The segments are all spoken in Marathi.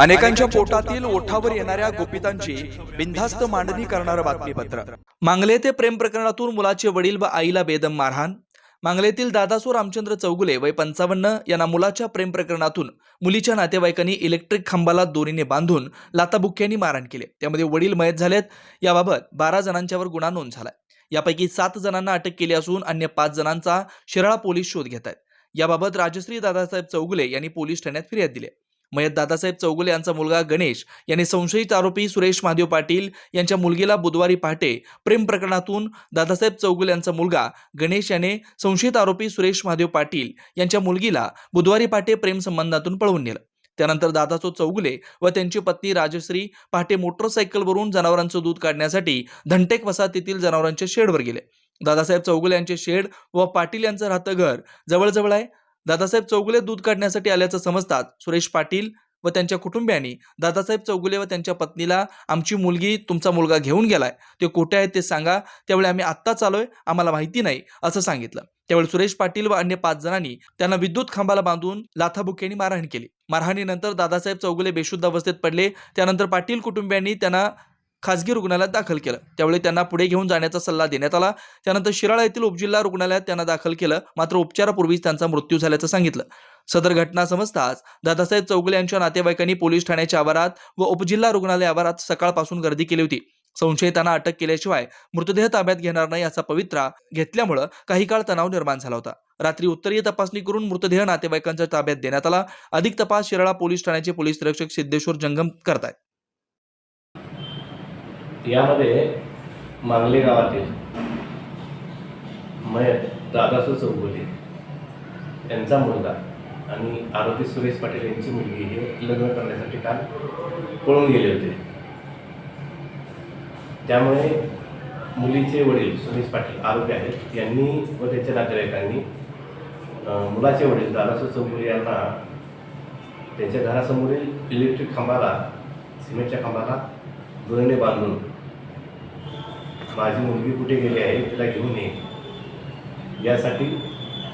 अनेकांच्या पोटातील ओठावर येणाऱ्या गोपितांची बिनधास्त मांडणी करणारं बातमीपत्र. मांगले ते प्रेम प्रकरणातून मुलाचे वडील व आईला बेदम मारहाण. मांगलेतील दादासो रामचंद्र चौगुले वय पंचावन्न यांना मुलाच्या प्रेम प्रकरणातून मुलीच्या नातेवाईकांनी इलेक्ट्रिक खांबाला दोरीने बांधून लाताबुक्क्यांनी मारहाण केले. त्यामध्ये वडील मयत झालेत. याबाबत बारा जणांच्यावर गुन्हा नोंद झालाय. यापैकी सात जणांना अटक केली असून अन्य पाच जणांचा शिराळा पोलीस शोध घेत आहेत याबाबत राजश्री दादासाहेब चौगुले यांनी पोलीस ठाण्यात फिर्याद दिली मयत दादासाहेब चौगुले यांचा मुलगा गणेश यांनी संशयित आरोपी सुरेश महादेव पाटील यांच्या मुलगीला बुधवारी पहाटे प्रेम प्रकरणातून दादासाहेब चौगुले यांचा मुलगा गणेश याने संशयित आरोपी सुरेश महादेव पाटील यांच्या मुलगीला बुधवारी पहाटे प्रेमसंबंधातून पळवून नेलं. त्यानंतर दादाचो चौगुले व त्यांची पत्नी राजश्री पहाटे मोटरसायकलवरून जनावरांचं दूध काढण्यासाठी धनटेक वसाहतीतील जनावरांच्या शेडवर गेले. दादासाहेब चौगुले यांचे शेड व पाटील यांचं राहतं घर जवळजवळ आहे दादासाहेब चौगुले दूध काढण्यासाठी आल्याचं समजतात सुरेश पाटील व त्यांच्या कुटुंबियांनी. दादासाहेब चौगुले व त्यांच्या पत्नीला आमची मुलगी तुमचा मुलगा घेऊन गेलाय. ते कुठे आहेत ते सांगा. त्यावेळी आम्ही आत्ताच आलोय. आम्हाला माहिती नाही असं सांगितलं. त्यावेळी सुरेश पाटील व अन्य पाच जणांनी त्यांना विद्युत खांबाला बांधून लाथाबुक्यांनी मारहाण केली. मारहाणीनंतर दादासाहेब चौगुले बेशुद्ध अवस्थेत पडले. त्यानंतर पाटील कुटुंबियांनी त्यांना खासगी रुग्णालयात दाखल केलं. त्यावेळी त्यांना पुढे घेऊन जाण्याचा सल्ला देण्यात आला. त्यानंतर शिराळा येथील उपजिल्हा रुग्णालयात त्यांना दाखल केलं. मात्र उपचारापूर्वीच त्यांचा मृत्यू झाल्याचं सांगितलं. सदर घटना समजताच दादासाहेब चौगुले यांच्या नातेवाईकांनी पोलीस ठाण्याच्या आवारात व उपजिल्हा रुग्णालय आवारात सकाळपासून गर्दी केली होती. संशयितांना अटक केल्याशिवाय मृतदेह ताब्यात घेणार नाही असा पवित्रा घेतल्यामुळं काही काळ तणाव निर्माण झाला होता. रात्री उत्तरीय तपासणी करून मृतदेह नातेवाईकांच्या ताब्यात देण्यात आला. अधिक तपास शिराळा पोलीस ठाण्याचे पोलीस निरीक्षक सिद्धेश्वर जंगम करतायत. यामध्ये मांगले गावातील मयत दादासू चौगुले यांचा मुलगा आणि आरोपी सुरेश पाटील यांची मुलगी हे लग्न करण्यासाठी काल पळून गेले होते. त्यामुळे मुलीचे वडील सुरेश पाटील आरोपी आहेत. यांनी व त्यांच्या नातेवाईकांनी मुलाचे वडील दादासू चौगुले यांना त्यांच्या घरासमोरील इलेक्ट्रिक खांबाला सिमेंटच्या खांबाला दोरीने बांधून माझी मुलगी कुठे गेली आहे तिला घेऊन ये. यासाठी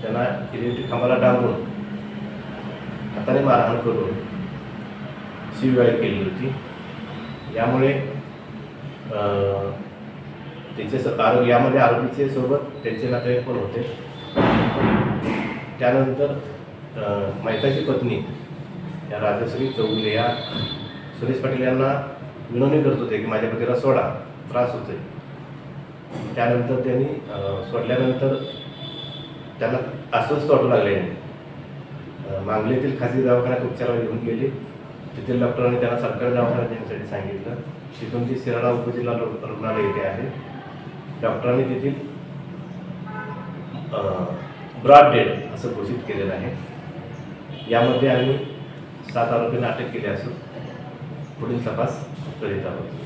त्यांना इलेक्ट्रिक खांबाला डांबून हाताने मारहाण करून शिवगाळ केली होती. यामुळे त्याचे स- आरो यामध्ये आरोपीचे सोबत त्यांचे नातेवाईक पण होते. त्यानंतर अं, मैताची पत्नी या राजश्री चौगुले या सुरेश पाटील यांना विनवणी करत होते की माझ्या पतीला सोडा त्रास होतोय. त्यानंतर त्यांनी सोडल्यानंतर त्यांना असंच वाटू लागल्याने मांगलीतील खासगी दवाखान्यात उपचाराला घेऊन गेले. तेथील डॉक्टरांनी त्यांना सरकारी दवाखान्यात येण्यासाठी सांगितलं. तिथून ती शिराळा उपजिल्हा रुग्णालय येथे आहे डॉक्टरांनी तेथील ब्रॉड डेड असं घोषित केलेलं आहे. यामध्ये आम्ही सात आरोपींना अटक केली असून पुढील तपास करीत आहोत.